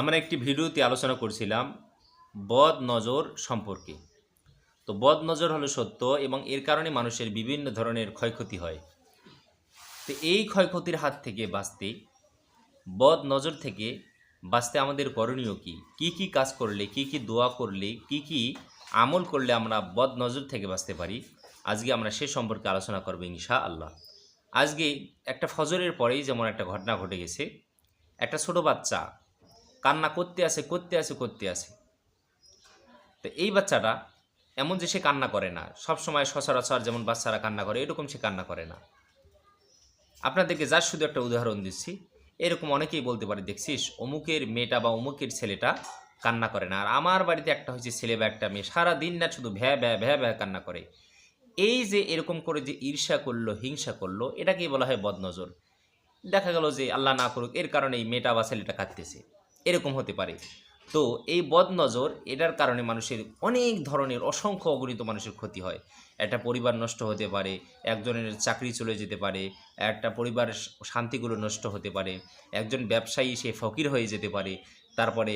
আমরা একটি ভিডিওতে আলোচনা করছিলাম বদ নজর সম্পর্কে। তো বদ নজর হলো সত্য এবং এর কারণে মানুষের বিভিন্ন ধরনের ক্ষয়ক্ষতি হয়। তো এই ক্ষয়ক্ষতির হাত থেকে বাঁচতে বদ নজর থেকে বাঁচতে আমাদের করণীয় কি? কি কি কাজ করলে, কি কি দোয়া করলে, কি কি আমল করলে আমরা বদ নজর থেকে বাঁচতে পারি? আজকে আমরা সে সম্পর্কে আলোচনা করব ইনশা আল্লাহ আজকে একটা ফজরের পরেই যেমন একটা ঘটনা ঘটে গেছে, একটা ছোট বাচ্চা কান্না করতে আসে করতে আসে করতে আসে। তো এই বাচ্চাটা এমন যে সে কান্না করে না সব সময় সচরাচর যেমন বাচ্চারা কান্না করে, এরকম সে কান্না করে না। আপনাদেরকে যার শুধু একটা উদাহরণ দিচ্ছি, এরকম অনেকেই বলতে পারে দেখছিস অমুকের মেয়েটা বা অমুকের ছেলেটা কান্না করে না। আর আমার বাড়িতে একটা হয়েছে ছেলে বা একটা মেয়ে সারা দিন না শুধু ভ্যা ভ্যা ভ্যা ভ্যা কান্না করে। এই যে এরকম করে যে ঈর্ষা করল, হিংসা করল, এটাকেই বলা হয় বদনজর। দেখা গেল যে আল্লাহ না করুক, এর কারণে এই মেয়েটা বা ছেলেটা কাঁদতেছে। এরকম হতে পারে। তো এই বদনজর, এটার কারণে মানুষের অনেক ধরনের অসংখ্য অগণিত মানুষের ক্ষতি হয়। একটা পরিবার নষ্ট হতে পারে, একজনের চাকরি চলে যেতে পারে, একটা পরিবার শান্তিগুলো নষ্ট হতে পারে, একজন ব্যবসায়ী সে ফকির হয়ে যেতে পারে, তারপরে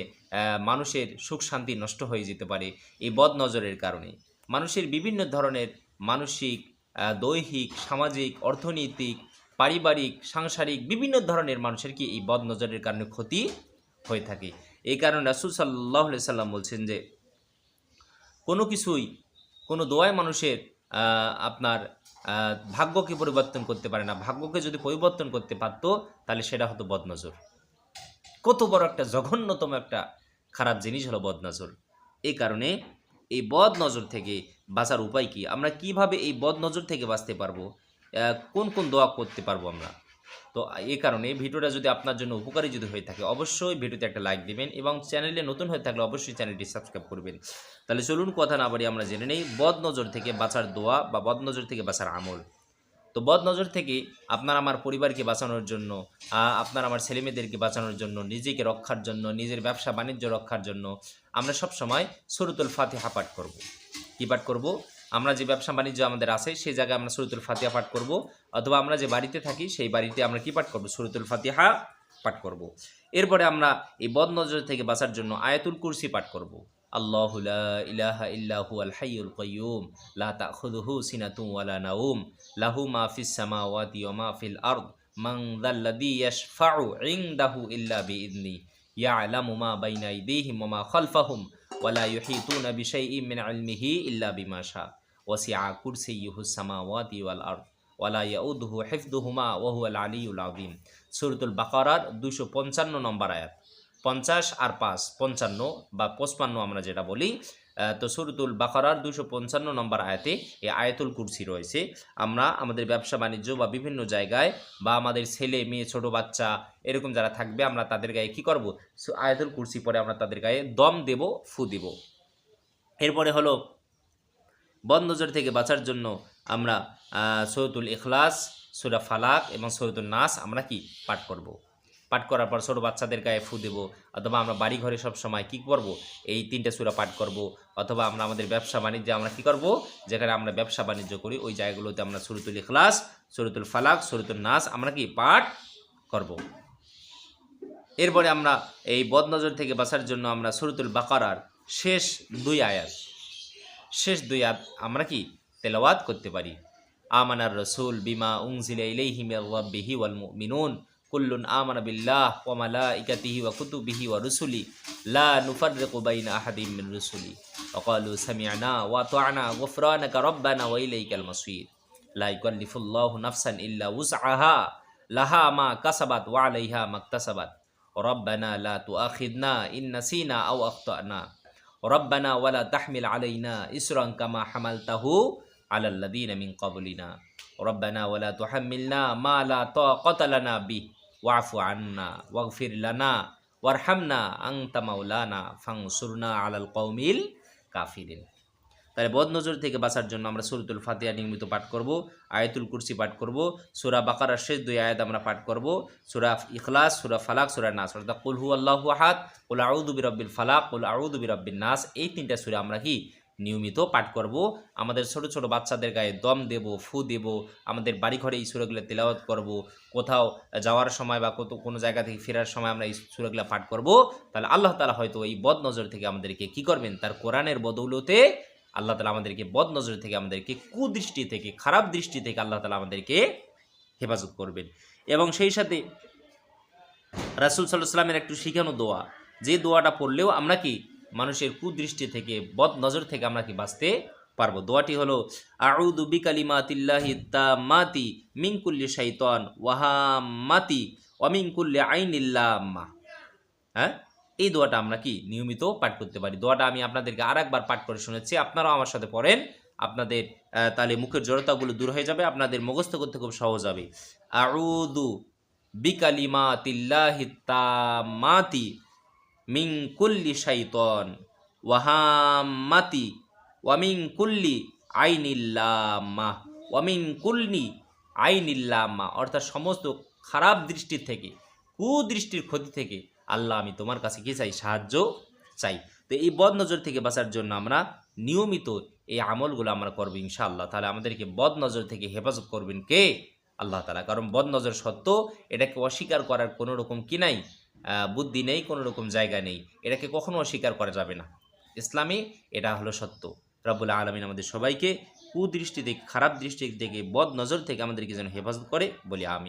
মানুষের সুখ শান্তি নষ্ট হয়ে যেতে পারে, এই বদনজরের কারণে। মানুষের বিভিন্ন ধরনের মানসিক দৈহিক, সামাজিক, অর্থনৈতিক, পারিবারিক, সাংসারিক বিভিন্ন ধরনের মানুষের কি এই বদনজরের কারণে ক্ষতি হয়ে থাকে। এই কারণে রাসুল সাল্লাহ সাল্লাম বলছেন যে, কোনো কিছুই, কোনো দোয়ায় মানুষের আপনার ভাগ্যকে পরিবর্তন করতে পারে না। ভাগ্যকে যদি পরিবর্তন করতে পারতো, তাহলে সেটা হতো বদনজর। কত বড় একটা জঘন্যতম একটা খারাপ জিনিস হলো বদনজর। এই কারণে এই বদ নজর থেকে বাঁচার উপায় কি? আমরা কীভাবে এই বদ নজর থেকে বাঁচতে পারব? কোন কোন দোয়া করতে পারব আমরা? তো এই কারণে ভিডিওটা যদি আপনার জন্য উপকারী যদি হয়ে থাকে, অবশ্যই ভিডিওতে একটা লাইক দিবেন এবং চ্যানেলে নতুন হয়ে থাকলে অবশ্যই চ্যানেলটি সাবস্ক্রাইব করবেন। তাহলে চলুন কথা না বাড়ি আমরা জেনে নেই বদ নজর থেকে বাঁচার দোয়া বা বদ নজর থেকে বাঁচার আমল। তো বদ নজর থেকে আপনার আমার পরিবারকে বাঁচানোর জন্য আপনার আমার ছেলেমেয়েদেরকে বাঁচানোর জন্য, নিজেকে রক্ষার জন্য, নিজের ব্যবসা বাণিজ্য রক্ষার জন্য আমরা সব সময় সুরতুল ফাতিহা পাঠ করব। কি পাঠ করব? আমরা যে ব্যবসা বাণিজ্য আমাদের আছে, সেই জায়গায় আমরা সুরতুল ফাতিহা পাঠ করব। অথবা আমরা যে বাড়িতে থাকি, সেই বাড়িতে আমরা কি পাঠ করব? সুরতুল ফাতিহা পাঠ করব। এরপরে আমরা এই বদ নজর থেকে বাঁচার জন্য আয়াতুল কুরসি পাঠ করব। আল্লাহু ইলাহা ইল্লাহু আল হাইয়ুল কাইয়ুম, লা তাখুযুহু সিনাতুন ওয়ালা নাউম লাহু মা ফিস সামাওয়াতি ওয়া মা ফিল আরদ, মান যাল্লাযী ইয়াশফা'ু ইনদাহু ইল্লা বিইذনি ইয়ালামু মা বাইনা আইদিহিম ওয়া মা খালফাহুম, ওয়া লা ইউহিতুনা বিশাইইন মিন ইলমিহি ইল্লা বিমা শা ওয়াসি'a কুরসিয়্যুহু সামাওয়াতি ওয়াল ইয়াউদুহু হিফদুহুমা ওয়া হুয়াল আলিয়্যুল আযীম। সূরাতুল বাকারার 255 নম্বর আয়াত। পঞ্চাশ আর পাঁচ, পঞ্চান্ন বা পঁচপান্ন আমরা যেটা বলি তো সুরতুল বাকারার দুশো পঞ্চান্ন নম্বর আয়াতে এই আয়াতুল কুরসি রয়েছে। আমরা আমাদের ব্যবসা বাণিজ্য বা বিভিন্ন জায়গায় বা আমাদের ছেলে, মেয়ে, ছোট, বাচ্চা এরকম যারা থাকবে, আমরা তাদের গায়ে কি করব? আয়াতুল কুরসি পরে আমরা তাদের গায়ে দম দেব, ফু দেব। এরপরে হলো বদনজর থেকে বাঁচার জন্য আমরা সৈয়দুল ইখলাস, সুরা ফালাক এবং সৈয়দুল নাস আমরা কি পাঠ করব। পাঠ করার পর ছোটো বাচ্চাদের গায়ে ফু দেব, অথবা আমরা বাড়ি ঘরে সব সময় কী করব এই তিনটে সুরা পাঠ করব, অথবা আমরা আমাদের ব্যবসা বাণিজ্যে আমরা কি করব যেখানে আমরা ব্যবসা বাণিজ্য করি, ওই জায়গাগুলোতে আমরা সুরতুল ইখলাস, সুরতুল ফালাক সুরতুল নাস আমরা কি পাঠ করব। এরপরে আমরা এই বদনজর থেকে বাঁচার জন্য আমরা সুরতুল বাকারার শেষ দুই আয়াত, শেষ দুই আয়াত আমরা কি তেলাওয়াত করতে পারি আমানার রসুল বিমা উংজিলা ইলাইহি মির রাব্বিহি ওয়াল মুমিনুন কুল্লুন আমানা বিল্লাহ ওয়া মালাইকাতিহি ওয়া কুতুবিহি ওয়া রুসুলি লা নুফাররিকু বাইনা আহাদিম মিন রুসুলি ওয়া ক্বালু সামি'না ওয়া আতা'না গুফরানাকা রাব্বানা ওয়া ইলাইকাল মাসির লা ইউকাল্লিফুল্লাহু নাফসান ইল্লা উসআহা লাহা মা কাসাবাত ওয়া আলাইহা মাকতাসাবাত ربنا لا تؤاخذنا إن نسينا أو أخطأنا ربنا ولا تحمل علينا إسرا كما حملته আলাল্লাদিন মিন কবলিনা রব্বানা ওয়ালা তুহাম্মিলনা মা লা তাকাতা লানা বিহ। ওয়াফু আন্না, ওয়াগফির লানা, ওয়ারহামনা আংতা মাওলানা ফাংসুরনা আলাল কৌমিল কাফিরিন। তাহলে বদনজর থেকে বাঁচার জন্য আমরা সুরতুল ফাতিহা নিয়মিত পাঠ করব, আয়তুল কুরসি পাঠ করব, সুরা বাকারা শেষ দুই আয়াত আমরা পাঠ করব, সুরা ইখলাস, সুরা ফালাক, সুরা নাস। অর্থাৎ কুলহু আল্লাহু আহাদ উল আউদুবির রব্বিল ফালাক উল আউদুবির রব্বিল নাস, এই তিনটা সুরা আমরা কি নিয়মিত পাঠ করব। আমাদের ছোট ছোট বাচ্চাদের গায়ে দম দেব, ফু দেব, আমাদের বাড়িঘরে এই সুরাগুলো তেলাওয়াত করব। কোথাও যাওয়ার সময় বা কত কোনো জায়গা থেকে ফেরার সময় আমরা এই সুরাগুলো পাঠ করব। তাহলে আল্লাহ তালা হয়তো এই বদ নজর থেকে আমাদেরকে কি করবেন? তার কোরআনের বদৌলতে আল্লাহ তালা আমাদেরকে বদ নজর থেকে আমাদেরকে কুদৃষ্টি থেকে, খারাপ দৃষ্টি থেকে আল্লাহ তালা আমাদেরকে হেফাজত করবেন। এবং সেই সাথে রাসুল সাল্লাহ সাল্লামের একটু শিখানো দোয়া। যে দোয়াটা পড়লেও আমরা কি মানুষের কুদৃষ্টি থেকে বদ নজর থেকে আমরা কি বাঁচতে পারব? দোয়াটি হলো আউদু বিকালিমাতিল্লাহি তামাতি মিনকুল্লি শাইতান ওয়াহামাতি ওয়ামিনকুল্লি আইনিল্লাম্মা হ্যাঁ? এই দোয়াটা আমরা কি নিয়মিত পাঠ করতে পারি? দোয়াটা আমি আপনাদেরকে আর একবার পাঠ করে শুনেছি। আপনারাও আমার সাথে পড়েন। আপনাদের তাহলে মুখের জড়তাগুলো দূর হয়ে যাবে, আপনাদের মুখস্থ করতে খুব সহজ হবে। আউদু বিকালিমাতিল্লাহি তামাতি মিং কুল্লি শাইতন ওয়াহাম্মাতি ওয়ামিং কুল্লি আইনিল্লামা ওয়ামিং কুল্লি আইনিল্লামা। অর্থাৎ সমস্ত খারাপ দৃষ্টির থেকে, কুদৃষ্টির ক্ষতি থেকে আল্লাহ আমি তোমার কাছে কী চাই? সাহায্য চাই। তো এই বদ নজর থেকে বাঁচার জন্য আমরা নিয়মিত এই আমলগুলো আমরা করব ইনশাআল্লাহ। তাহলে আমাদেরকে বদ নজর থেকে হেফাজত করবেন কে? আল্লাহ তালা কারণ বদ নজর সত্য এটাকে অস্বীকার করার কোনো রকম কি নাই? বুদ্ধি নেই, কোনো রকম জায়গা নেই। এটাকে কখনো অস্বীকার করা যাবে না। ইসলামে এটা হলো সত্য। রাবুল আলমিন আমাদের সবাইকে কুদৃষ্টি থেকে, খারাপ দৃষ্টি থেকে বদ নজর থেকে আমাদেরকে যেন হেফাজত করে। বলি আমি